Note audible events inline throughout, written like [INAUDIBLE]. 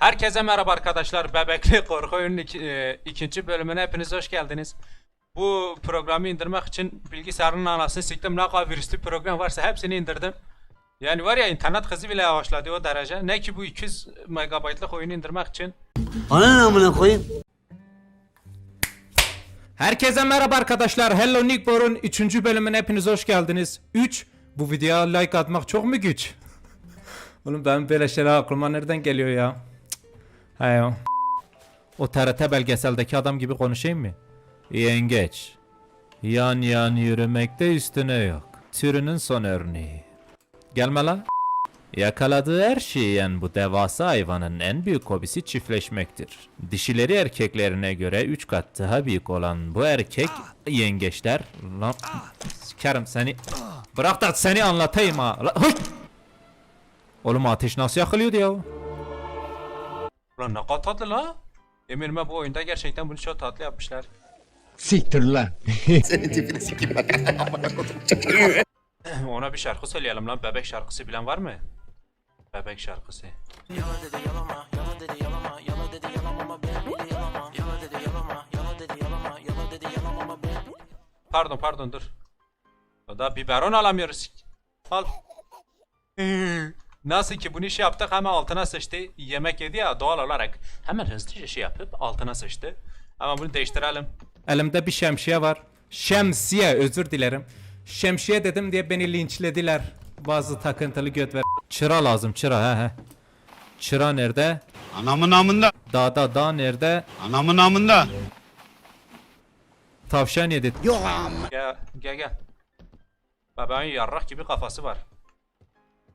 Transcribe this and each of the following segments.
Herkese merhaba arkadaşlar. Bebekli [LAUGHS] Korku Oyunun iki- e, ikinci bölümüne hepiniz hoş geldiniz. Bu programı indirmek için bilgisayarın anasını siktim. Ne kadar virüslü program varsa hepsini indirdim. Yani var ya internet hızı bile yavaşladı o derece. Ne ki bu 200 megabaytlık oyunu indirmek için. Ana amına koyayım? Herkese merhaba arkadaşlar. Hello Nick Bor'un 3. bölümüne hepiniz hoş geldiniz. 3. Bu videoya like atmak çok mu güç? [LAUGHS] Oğlum ben böyle şeyler aklıma nereden geliyor ya? He ya. O TRT belgeseldeki adam gibi konuşayım mı? Yengeç. Yan yan yürümekte üstüne yok. Türünün son örneği. Gelme lan. Yakaladığı her şeyi yiyen bu devasa hayvanın en büyük hobisi çiftleşmektir. Dişileri erkeklerine göre 3 kat daha büyük olan bu erkek yengeçler... Lan sikerim seni... Bırak da seni anlatayım ha. Oğlum ateş nasıl yakılıyordu ya? Ulan ne kadar tatlı la. Emirime bu oyunda gerçekten bunu çok tatlı yapmışlar. Siktir lan. [LAUGHS] Senin tipini sikeyim bak. [LAUGHS] Ona bir şarkı söyleyelim lan. Bebek şarkısı bilen var mı? Bebek şarkısı. Pardon pardon dur. O da biberon alamıyoruz. Al. [LAUGHS] Nasıl ki bunu şey yaptık hemen altına sıçtı. Yemek yedi ya doğal olarak. Hemen hızlıca şey yapıp altına sıçtı. Ama bunu değiştirelim. Elimde bir şemsiye var. Şemsiye özür dilerim. Şemsiye dedim diye beni linçlediler. Bazı takıntılı göt ver. Çıra lazım çıra he he. Çıra nerede? Anamın amında. Dağda dağ nerede? Anamın amında. Tavşan yedi. Gel gel gel. Babanın yarrak gibi kafası var.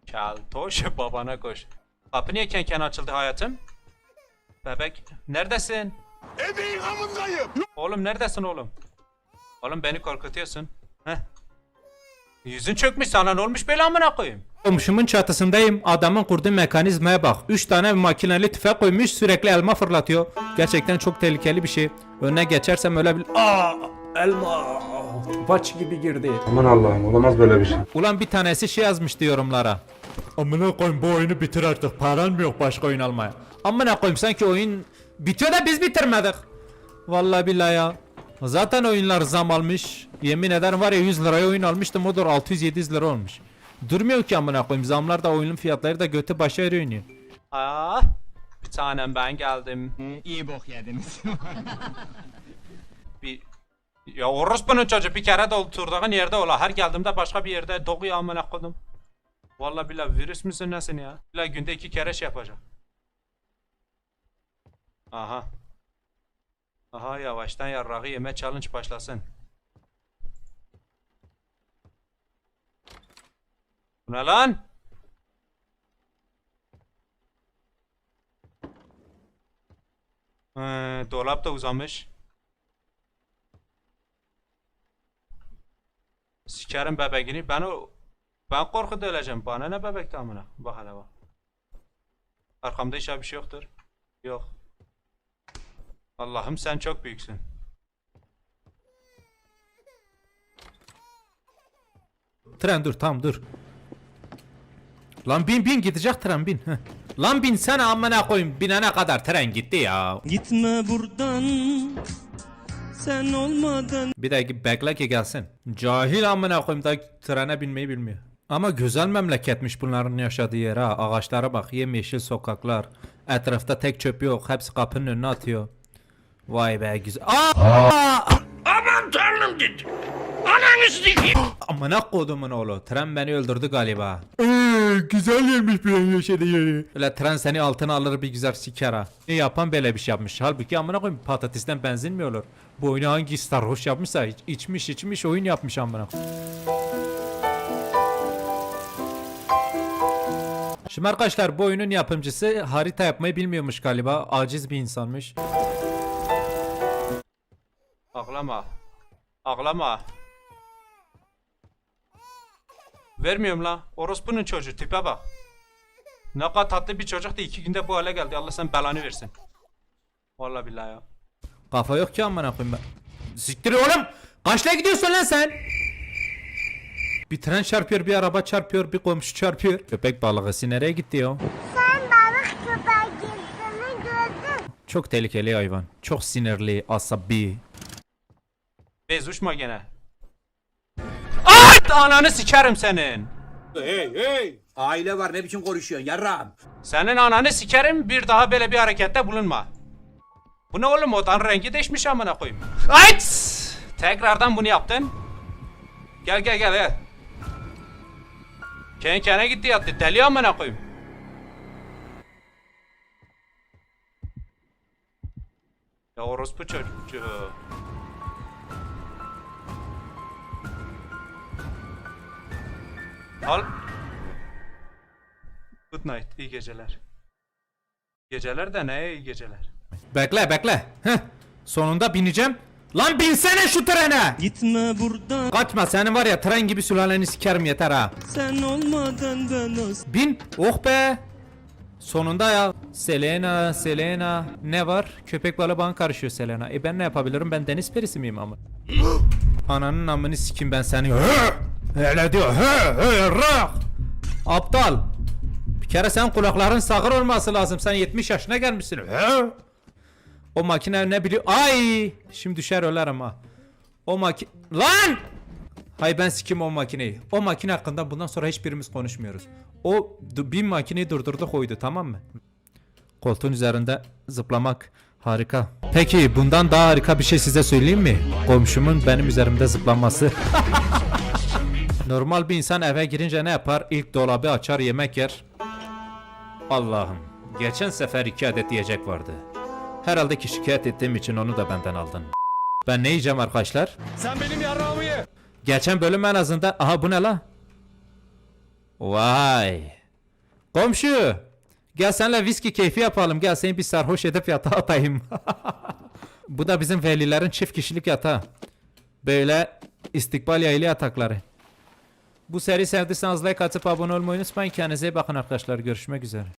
Keltoş [LAUGHS] babana koş. Kapı niye kenken açıldı hayatım? Bebek neredesin? Ebeğin amındayım. Oğlum neredesin oğlum? Oğlum beni korkutuyorsun. Heh. Yüzün çökmüş sana ne olmuş böyle amına koyayım? Komşumun çatısındayım. Adamın kurduğu mekanizmaya bak. 3 tane makineli tüfek koymuş sürekli elma fırlatıyor. Gerçekten çok tehlikeli bir şey. Önüne geçersem öyle bir... Aa, elma. Baç gibi girdi. Aman Allah'ım olamaz böyle bir şey. Ulan bir tanesi şey yazmıştı yorumlara. Amına koyayım bu oyunu bitir artık. Paran mı yok başka oyun almaya? Amına koyayım sanki oyun bitiyor da biz bitirmedik. Vallahi billahi ya. Zaten oyunlar zam almış. Yemin ederim var ya 100 liraya oyun almıştım odur 600-700 lira olmuş. Durmuyor ki amına koyayım. Zamlar da oyunun fiyatları da götü başa eriyor oynuyor. Aa, bir tanem ben geldim. İyi bok yediniz. [LAUGHS] Bir ya orospunun çocuğu bir kere de oturduğun yerde ola. Her geldiğimde başka bir yerde doğuyor amına koydum. Vallahi billahi virüs müsün nesin ya? Billahi günde iki kere şey yapacağım. Aha. Aha yavaştan yarrağı yeme challenge başlasın. Bu ne lan? Ee, dolap da uzamış. Sikerim bebeğini. Ben o ben korkuda öleceğim. Bana ne bebek amına? Bak hele bak. Arkamda hiç bir şey yoktur. Yok. Allah'ım sen çok büyüksün. Tren dur tam dur. Lan bin bin gidecek tren bin. Heh. Lan bin sen amına koyayım binene kadar tren gitti ya. Gitme buradan sen olmadan Bir de bekle ki gelsin. Cahil amına koyayım da trene binmeyi bilmiyor. Ama güzel memleketmiş bunların yaşadığı yer ha. Ağaçlara bak, yemyeşil sokaklar. Etrafta tek çöp yok. Hepsi kapının önüne atıyor. Vay be güzel. Aa! Aman tanrım dedi. Ananı sikeyim. Amına kodumun oğlu. Tren beni öldürdü galiba. Eee güzel yermiş bir yaşadığı yeri. Öyle tren seni altına alır bir güzel siker ha. Ne yapan böyle bir şey yapmış. Halbuki amına koyayım patatesten benzin mi olur? Bu oyunu hangi sarhoş yapmışsa iç- içmiş içmiş oyun yapmış amına. Şimdi arkadaşlar bu oyunun yapımcısı harita yapmayı bilmiyormuş galiba. Aciz bir insanmış. Ağlama. Ağlama. Vermiyorum la. Orospunun çocuğu tipe bak. Ne kadar tatlı bir çocuk da iki günde bu hale geldi. Allah sen belanı versin. Vallahi billahi ya. Kafa yok ki amına koyayım ben. Siktir oğlum. Kaçla gidiyorsun lan sen? Bir tren çarpıyor, bir araba çarpıyor, bir komşu çarpıyor. Köpek balığı nereye gitti ya? Sen balık köpeği girsene Çok tehlikeli hayvan. Çok sinirli, asabi. Bez uçma gene. Ay! Ananı sikerim senin. Hey hey! Aile var ne biçim konuşuyorsun yarram? Senin ananı sikerim bir daha böyle bir harekette bulunma. Bu ne oğlum odanın rengi değişmiş amına koyayım. Ay! Tekrardan bunu yaptın. Gel gel gel gel. Kendi kendine gitti yattı. Deli amına koyayım. Ya orospu çocuğu. Al. Good night. iyi geceler. Geceler de ne iyi geceler. Bekle bekle. Heh. Sonunda bineceğim. Lan binsene şu trene. Gitme buradan Kaçma senin var ya tren gibi sülaleni sikerim yeter ha. sen olmadan ben nasıl Bin. Oh be. Sonunda ya. Selena, Selena. Ne var? Köpek balığı bana karışıyor Selena. E ben ne yapabilirim? Ben deniz perisi miyim ama? [GASPS] Ananın amını sikim ben seni. Öyle diyor. Aptal. Bir kere sen kulakların sağır olması lazım. Sen 70 yaşına gelmişsin. O makine ne biliyor? Ay! Şimdi düşer öler ama. O maki... Lan! Hay ben sikim o makineyi. O makine hakkında bundan sonra hiçbirimiz konuşmuyoruz. O bir makineyi durdurdu koydu tamam mı? Koltuğun üzerinde zıplamak harika. Peki bundan daha harika bir şey size söyleyeyim mi? Komşumun benim üzerimde zıplaması. [LAUGHS] Normal bir insan eve girince ne yapar? İlk dolabı açar yemek yer. Allah'ım. Geçen sefer iki adet yiyecek vardı. Herhalde ki şikayet ettiğim için onu da benden aldın. Ben ne yiyeceğim arkadaşlar? Sen benim yarrağımı ye. Geçen bölüm en azından... Aha bu ne la? Vay. Komşu. Gel senle viski keyfi yapalım. Gel seni bir sarhoş edip yatağa atayım. [LAUGHS] bu da bizim velilerin çift kişilik yatağı. Böyle istikbal yaylı yatakları. Bu seri sevdiyseniz like atıp abone olmayı unutmayın. Kendinize iyi bakın arkadaşlar. Görüşmek üzere.